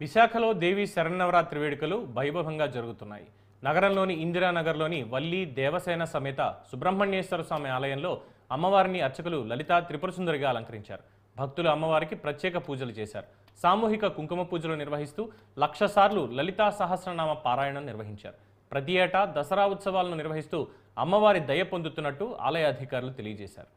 విశాఖలో దేవి శరన్నవరాత్రి వేడుకలు వైభవంగా జరుగుతున్నాయి. నగరంలోని ఇందిరానగర్లోని వల్లి దేవసేన సమేత సుబ్రహ్మణ్యేశ్వర స్వామి ఆలయంలో అమ్మవారిని అర్చకులు లలితా త్రిపురసుందరిగా అలంకరించారు. భక్తులు అమ్మవారికి ప్రత్యేక పూజలు చేశారు. సామూహిక కుంకుమ పూజలు నిర్వహిస్తూ లక్ష సార్లు లలితా సహస్రనామ పారాయణం నిర్వహించారు. ప్రతి ఏటా దసరా ఉత్సవాలను నిర్వహిస్తూ అమ్మవారి దయ పొందుతున్నట్టు ఆలయ అధికారులు తెలియజేశారు.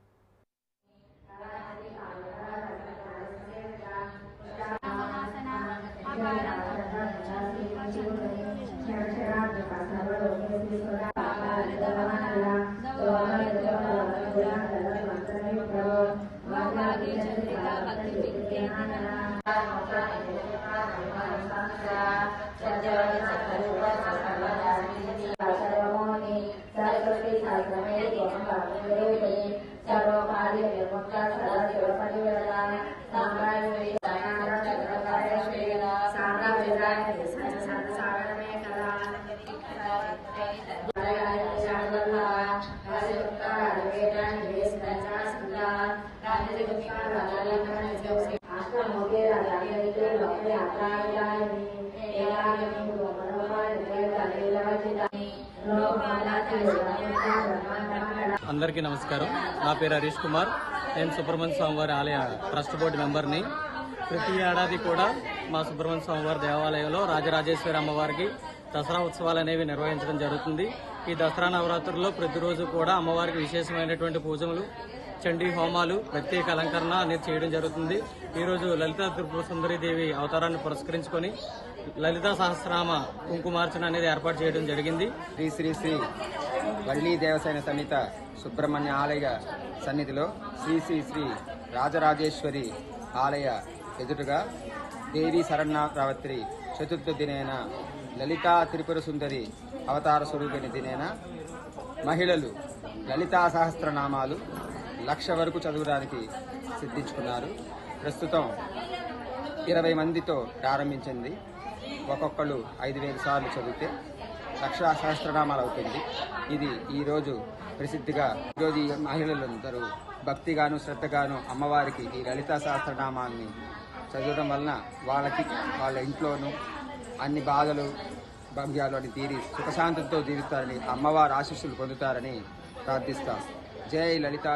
จะ అందరికీ నమస్కారం. నా పేరు హరీష్ కుమార్. నేను సుబ్రహ్మణ్య స్వామివారి ఆలయ ట్రస్ట్ బోర్డు మెంబర్ని. ప్రతి ఏడాది కూడా మా సుబ్రహ్మణ్య స్వామివారి దేవాలయంలో రాజరాజేశ్వరి అమ్మవారికి దసరా ఉత్సవాలు అనేవి నిర్వహించడం జరుగుతుంది. ఈ దసరా నవరాత్రుల్లో ప్రతిరోజు కూడా అమ్మవారికి విశేషమైనటువంటి పూజలు చండీ హోమాలు ప్రత్యేక అలంకరణ అనేది చేయడం జరుగుతుంది. ఈరోజు లలిత త్రిపుర సుందరి దేవి అవతారాన్ని పురస్కరించుకొని లలిత సహస్రనామ కుంకుమార్చన అనేది ఏర్పాటు చేయడం జరిగింది. శ్రీ శ్రీ శ్రీ వల్లీ దేవసేన సన్నిత సుబ్రహ్మణ్య ఆలయ సన్నిధిలో శ్రీ శ్రీ శ్రీ రాజరాజేశ్వరి ఆలయ ఎదురుగా దేవి శరణారావత్రి చతుర్థ దినేన లలితా త్రిపుర సుందరి అవతార స్వరూపిణి దినేన మహిళలు లలితా సహస్రనామాలు లక్ష వరకు చదవడానికి సిద్ధించుకున్నారు. ప్రస్తుతం ఇరవై మందితో ప్రారంభించింది. ఒక్కొక్కళ్ళు ఐదు వేల సార్లు చదివితే లక్ష సహస్రనామాలు అవుతుంది. ఇది ఈరోజు ప్రసిద్ధిగా ఈరోజు మహిళలందరూ భక్తిగాను శ్రద్ధగాను అమ్మవారికి ఈ లలితా సహస్రనామాన్ని చదవడం వలన వాళ్ళకి వాళ్ళ ఇంట్లోనూ అన్ని బాధలు భంగ్యాలు అని తీరి సుఖశాంతంతో జీవిస్తారని అమ్మవారి ఆశీస్సులు పొందుతారని ప్రార్థిస్తాం. జై లలితా